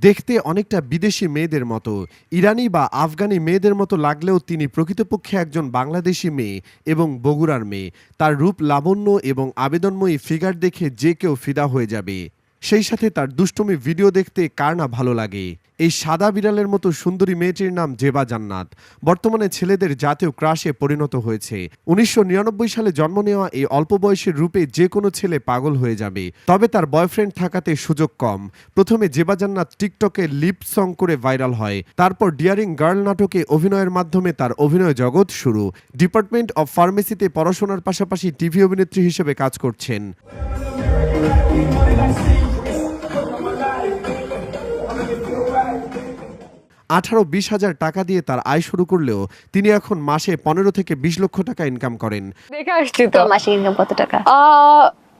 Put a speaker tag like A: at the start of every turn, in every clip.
A: দেখতে অনেকটা বিদেশি মেয়েদের মতো। ইরানি বা আফগানি মেয়েদের মতো লাগলেও তিনি প্রকৃতপক্ষে একজন বাংলাদেশি মেয়ে এবং বগুড়ার মেয়ে। তার রূপ লাবণ্য এবং আবেদনময়ী ফিগার দেখে যে কেউ ফিদা হয়ে যাবে। সেই সাথে তার দুষ্টমি ভিডিও দেখতে কার না ভালো লাগে? এই সাদা বিড়ালের মতো সুন্দরী মেয়েটির নাম জেবা জান্নাত। বর্তমানে ছেলেদের জাতীয় ক্রাশে পরিণত হয়েছে। উনিশশো নিরানব্বই সালে জন্ম নেওয়া এই অল্প বয়সের রূপে যে কোনো ছেলে পাগল হয়ে যাবে। তবে তার বয়ফ্রেন্ড থাকাতে সুযোগ কম। প্রথমে জেবা জান্নাত টিকটকে লিপ সং করে ভাইরাল হয়। তারপর ডিয়ারিং গার্ল নাটকে অভিনয়ের মাধ্যমে তার অভিনয় জগৎ শুরু। ডিপার্টমেন্ট অব ফার্মেসিতে পড়াশোনার পাশাপাশি টিভি অভিনেত্রী হিসেবে কাজ করছেন। আঠারো বিশ হাজার টাকা দিয়ে তার আয় শুরু করলেও তিনি এখন মাসে পনেরো থেকে বিশ লক্ষ টাকা ইনকাম করেন।
B: দেখে আসছি তো।
C: মাসিক ইনকাম কত টাকা?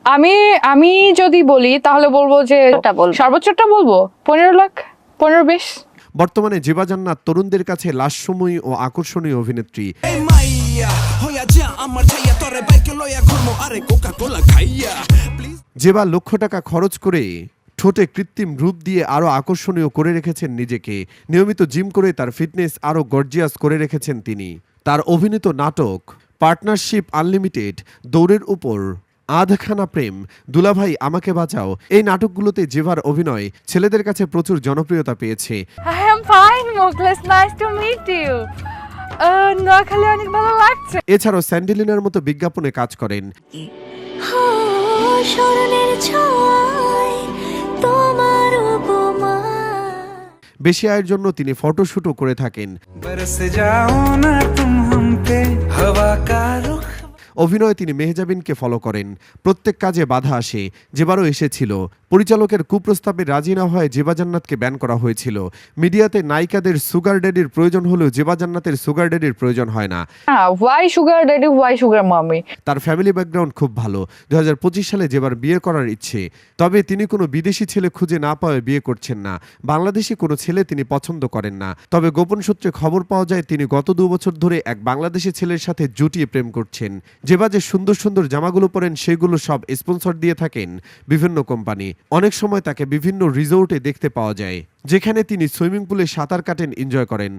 B: আমি আমি যদি বলি তাহলে বলব যে সর্বোচ্চটা বলব পনেরো লাখ পনেরো বিশ।
A: বর্তমানে জেবা জান্নাত তরুণদের কাছে লাস্যময়ী ও আকর্ষণীয় অভিনেত্রী। জেবা লক্ষ টাকা খরচ করে ঠোঁটে কৃত্রিম রূপ দিয়ে আরও আকর্ষণীয় করে রেখেছেন নিজেকে। নিয়মিত জিম করে তার ফিটনেস আরও গর্জিয়াস করে রেখেছেন তিনি। তার অভিনীত নাটক পার্টনারশিপ আনলিমিটেড দৌড়ের উপর আধখানা প্রেম দুলাভাই আমাকে বাঁচাও এই নাটকগুলোতে জেভার অভিনয় ছেলেদের কাছে প্রচুর জনপ্রিয়তা পেয়েছে।
B: I am fine Mokles nice to meet you Noakhali অনেক ভালো লাগছে।
A: এছাড়াও স্যান্ডেলিনার মতো বিজ্ঞাপনে কাজ করেন।
C: স্মরণের ছয়
A: বেশি আয়ের জন্য তিনি ফটোশুটও করে থাকেন। অভিনয়ে তিনি মেহজাবিনকে ফলো করেন। প্রত্যেক কাজে বাধা আসে। যেবারও এসেছিল। পরিচালকের কুপ্রস্তাবে রাজি না হয় জেবা জান্নাতকে ব্যান করা হয়েছিল। মিডিয়াতে নায়িকাদের সুগার ড্যাডির প্রয়োজন হলেও জেবা জান্নাতের সুগার ড্যাডির প্রয়োজন হয় না।
B: ওয়াই সুগার ড্যাডি সুগার মামি
A: তার ফ্যামিলি ব্যাকগ্রাউন্ড খুব ভালো। দু হাজার পঁচিশ সালে যেবার বিয়ে করার ইচ্ছে। তবে তিনি কোনো বিদেশি ছেলে খুঁজে না পাওয়ে বিয়ে করছেন না। বাংলাদেশি কোনো ছেলে তিনি পছন্দ করেন না। তবে গোপন সূত্রে খবর পাওয়া যায় তিনি গত দু বছর ধরে এক বাংলাদেশি ছেলের সাথে জুটিয়ে প্রেম করছেন। যেবা যে সুন্দর সুন্দর জামাগুলো পরেন, সেগুলো সব স্পন্সর দিয়ে থাকেন বিভিন্ন কোম্পানি। অনেক সময় তাকে বিভিন্ন রিসোর্টে দেখতে পাওয়া যায়, যেখানে তিনি সুইমিং পুলে সাঁতার কাটেন, এনজয় করেন।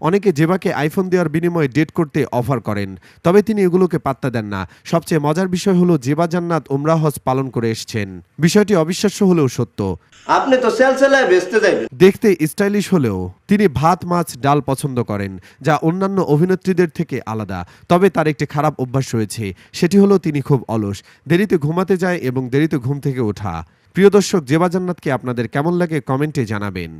A: অনেকে জেবাকে আইফোন দেওয়ার বিনিময়ে ডেট করতে অফার করেন। তবে তিনি এগুলোকে পাত্তা দেন না। সবচেয়ে মজার বিষয় হলো জেবা জান্নাত উমরা হজ পালন করে এসছেন। বিষয়টি অবিশ্বাস্য হলেও সত্য।
D: আপনি তো সেল সেলায় বেচতে যাবেন
A: দেখতে স্টাইলিশ হলেও তিনি ভাত মাছ ডাল পছন্দ করেন যা অন্যান্য অভিনেত্রীদের থেকে আলাদা। তবে তার একটি খারাপ অভ্যাস রয়েছে সেটি হলো তিনি খুব অলস। দেরিতে ঘুমাতে যায় এবং দেরিতে ঘুম থেকে ওঠা। প্রিয় দর্শক জেবা জান্নাতকে আপনাদের কেমন লাগে কমেন্টে জানাবেন।